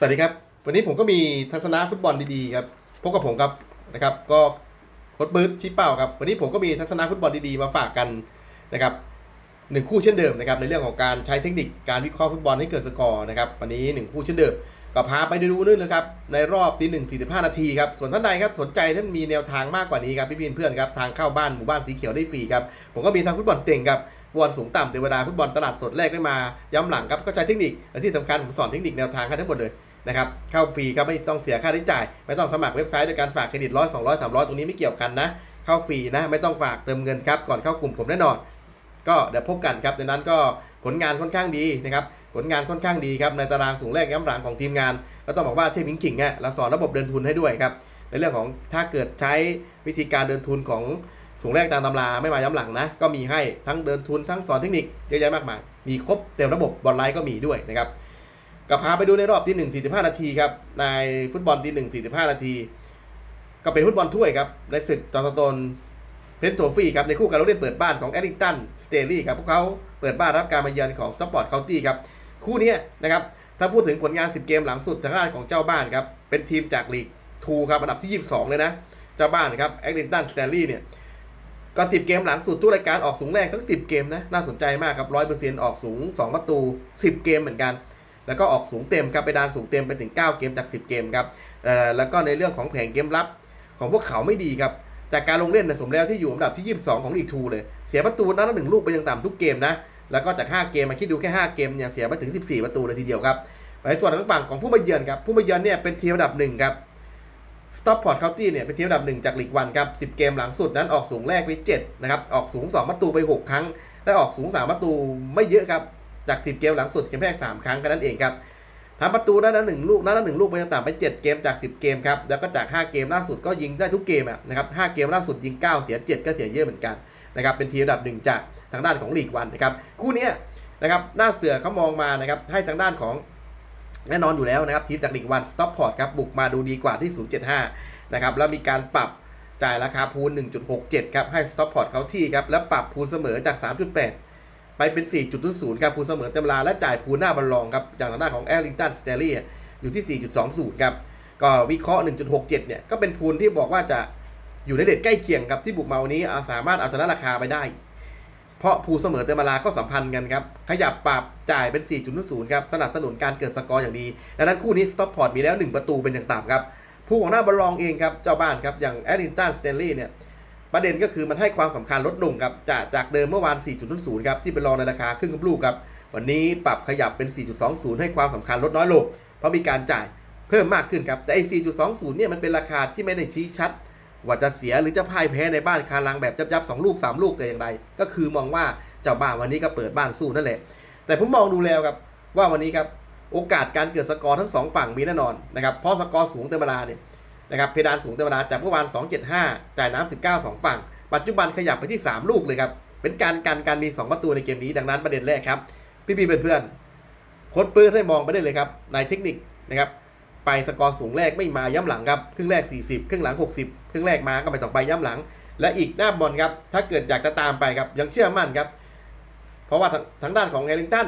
สวัสดีครับ วันนี้ผมก็มีทัศนะฟุตบอลดีๆครับพบกับผมครับนะครับ ก็โค้ดปื๊ดชี้เป้าครับ วันนี้ผมก็มีทัศนะฟุตบอลดีๆมาฝากกันนะครับหนึ่งคู่เช่นเดิมนะครับในเรื่องของการใช้เทคนิคการวิเคราะห์ฟุตบอลให้เกิดสกอร์นะครับวันนี้หนึ่งคู่เช่นเดิมก็พาไปดูนู่นเลยครับในรอบตีหนึ่งสี่สิบห้านาทีครับส่วนท่านใดครับสนใจท่านมีแนวทางมากกว่านี้ครับพี่ๆเพื่อนครับทางเข้าบ้านหมู่บ้านสีเขียวได้ฟรีครับผมก็มีทางฟุตบอลเต่งครับบอลสูงต่ำเทวดาฟุตบอลตลาดสดแรกได้มาย้ำหลังครับก็ใช้เทคนิคและที่สำคัญผมสอนเทคนิคแนวทางให้ทั้งหมดเลย นะครับเข้าฟรีครับไม่ต้องเสียค่าใช้จ่าย ไม่ต้องสมัครเว็บไซต์โดยการฝากเครดิตร้อยสองร้อยสามร้อยตรงนี้ไม่เกี่ยวกันนะ เข้าฟรีนะไม่ต้องฝากเติมเงินครับก่อนเข้ากลุ่มผมแน่นอน ก็เดี๋ยวพบกันครับในนั้นก็ผลงานค่อนข้างดีนะครับผลงานค่อนข้างดีครับในตารางสูงแรกย้ำหลังของทีมงานก็ต้องบอกว่าเทพวิงกิ่งเนี่ยเราสอนระบบเดินทุนให้ด้วยครับในเรื่องของถ้าเกิดใช้วิธีการเดินทุนของสูงแรกตามตำราไม่มาย้ำหลังนะ ก็มีให้ทั้งเดินทุนทั้งสอนเทคนิคเยอะแยะมากมายมีครบเต็มระบบบอลไลน์ก็มีด้วยนะครับ ก็พาไปดูในรอบที่ 1 45 นาทีครับ ในฟุตบอลที่ 1 45 นาที ก็เป็นฟุตบอลถ้วยครับ ในศึกจอร์ตนเพนโทฟี่ครับ ในคู่การเล่นเปิดบ้านของแอริงตันสเตอรี่ครับ พวกเขาเปิดบ้านรับการมาเยือนของสตอปปอร์ตเคานตี้ครับ คู่นี้นะครับ ถ้าพูดถึงผลงาน 10 เกมหลังสุดทางด้านของเจ้าบ้านครับ เป็นทีมจากลีก2ครับอันดับที่ 22 เลยนะ เจ้าบ้านครับแอริงตันสเตอรี่เนี่ย ก็ 10 เกมหลังสุดทุกรายการออกสูงแรกทั้ง 10 เกมนะ น่าสนใจมากครับ100%ออกสูง 2 ประตู 10 เกมเหมือนกัน แล้วก็ออกสูงเต็มครับไปดานสูงเต็มไปถึง 9 เกมจาก 10 เกมครับเอ่อแล้วก็ในเรื่องของแผงเกมรับของพวกเขาไม่ดีครับจากการลงเล่นนสมแล้วที่อยู่อันดับที่ 22 ของลีกทูเลย เสียประตูนัดละหนึ่งลูกไปยังต่ำทุกเกมนะ แล้วก็จาก 5 เกมมาคิดดูแค่ 5 เกมเนี่ยเสียไปถึง 14 ประตูเลยทีเดียวครับในส่วนทางฝั่งของผู้มาเยือนครับผู้มาเยือนเนี่ยเป็นทีมอันดับหนึ่งครับสต็อปพอร์ตเคาน์ตี้เนี่ยเป็นทีมอันดับหนึ่งจากลีกวันครับ10 เกมหลังสุดนั้นออกสูงแรกไป7นะครับออกสูง 2 ประตูไป 6 ครั้งได้ออกสูง 3 ประตูไม่เยอะครับ จาก 10 เกมหลังสุดเพียงแค่3ครั้งแค่นั้นเองครับทำประตูนั้นหนึ่งลูกนั้นหนึ่งลูกไปต่างไป 7 เกมจาก 10 เกมครับ แล้วก็จาก 5 เกมล่าสุดก็ยิงได้ทุกเกมนะครับ5เกมล่าสุดยิง 9 เสีย 7 ก็เสียเยอะเหมือนกันนะครับ เป็นทีมอันดับหนึ่งจากทางด้านของลีกวันนะครับ คู่นี้นะครับ หน้าเสือเขามองมานะครับ ให้ทางด้านของแน่นอนอยู่แล้วนะครับ ทีมจากลีกวันสต็อปพอร์ตครับ บุกมาดูดีกว่าที่ 075 นะครับ แล้วมีการปรับจ่ายราคาพูล1.67 ครับ ให้สต็อปพอร์ตเขาที่ครับ แล้วปรับพูลเสมอจาก 3.8 ไปเป็น 4.0ครับพูลเสมอเต็มลาและจ่ายพูหน้าบอลลองครับจากทางด้านของแอริงตันสเตอรี่อยู่ที่ 4.20ครับก็วิเคราะห์ 1.67 เนี่ยก็เป็นพูลที่บอกว่าจะอยู่ในเลทใกล้เคียงครับที่บุกมาวันนี้เอาสามารถเอาชนะราคาไปได้ เพราะภูเสมอเตมราก็สัมพันธ์กันครับ ขยับปรับจ่ายเป็น4.0ครับ สนับสนุนการเกิดสกอร์อย่างดี ดังนั้นคู่นี้สต็อปพอร์ตมีแล้ว 1 ประตูเป็นอย่างต่ำครับ ผู้ของหน้าบอลลองเองครับ เจ้าบ้านครับ อย่างแอรินตันสเตนลีย์เนี่ย ประเด็นก็คือมันให้ความสำคัญลดลงครับจากจากเดิมเมื่อวาน4.0ครับที่เป็นรองในราคาครึ่งกับลูกครับวันนี้ปรับขยับเป็น 4.20 ให้ความสำคัญลดน้อยลง เพราะมีการจ่ายเพิ่มมากขึ้นครับแต่ไอ้ 4.20 เนี่ยมันเป็นราคาที่ไม่ได้ชี้ชัด ว่าจะเสียหรือจะพ่ายแพ้ในบ้านคารังแบบยับๆสองลูกสามลูกแต่อย่างไรก็คือมองว่าเจ้าบ้านวันนี้ก็เปิดบ้านสู้นั่นแหละ แต่ผมมองดูแล้วครับว่าวันนี้ครับโอกาสการเกิดสกอร์ทั้งสองฝั่งมีแน่นอนนะครับเพราะสกอร์สูงเต็มเวลาเนี่ย นะครับเพดานสูงเต็มเวลาจากเมื่อวาน 275 จ่ายน้ำ19สองฝั่ง ปัจจุบันขยับไปที่ 3 ลูกเลยครับ เป็นการการการมี 2 ประตูในเกมนี้ดังนั้นประเด็นแรกครับ พี่ๆเพื่อนๆโค้ดปื้นให้มองไปได้เลยครับในเทคนิคนะครับไปสกอร์สูงแรกไม่มาย้ำหลังครับครึ่งแรก 40 ครึ่งหลัง 60 ครึ่งแรกมาก็ไม่ต้อไปย้ำหลัง และอีกหน้าบอลครับถ้าเกิดอยากจะตามไปครับยังเชื่อมั่นครับเพราะว่าทางทางด้านของแอริงตัน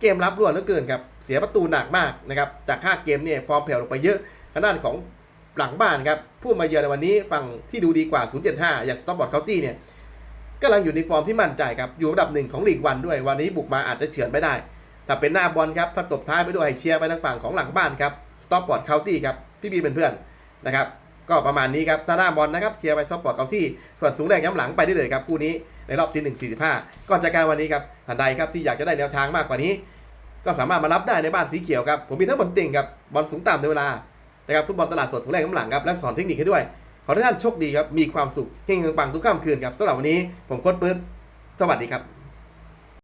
เกมรับรวดเหลือเกินครับเสียประตูหนักมากนะครับจาก5เกมเนี่ยฟอร์มแผ่วลงไปเยอะทางด้านของ หลังบ้านครับผู้มาเยือนในวันนี้ฝั่งที่ดูดีกว่า 075 อย่างสต็อปบอร์ดเคาน์ตี้เนี่ยกำลังอยู่ในฟอร์มที่มั่นใจครับ อยู่อันดับหนึ่งของลีกวันด้วย วันนี้บุกมาอาจจะเฉือนไม่ได้ถ้าเป็นหน้าบอลครับ ถ้าตบท้ายไปด้วยให้เชียร์ไปทางฝั่งของหลังบ้านครับสต็อปบอร์ดเคาน์ตี้ครับ พี่บีเป็นเพื่อนนะครับ ก็ประมาณนี้ครับถ้าหน้าบอลนะครับเชียร์ไปสต็อปบอร์ดเคาน์ตี้ส่วนสูงแรงย้ำหลังไปได้เลยครับคู่นี้ในรอบที่1 45 ก่อนจากการวันนี้ครับท่านใดครับที่อยากจะได้แนวทางมากกว่านี้ ก็สามารถมารับได้ในบ้านสีเขียวครับผมมีทั้งบอลติ่งครับบอลสูงต่ำในเวลา นะครับฟุตบอลตลาดสดสูงแรงน้ำหลังครับและสอนเทคนิคให้ด้วย ขอให้ท่านโชคดีครับมีความสุขเฮงปังทุกค่ำคืนครับสำหรับวันนี้ผมโค้ชปื๊ดสวัสดีครับ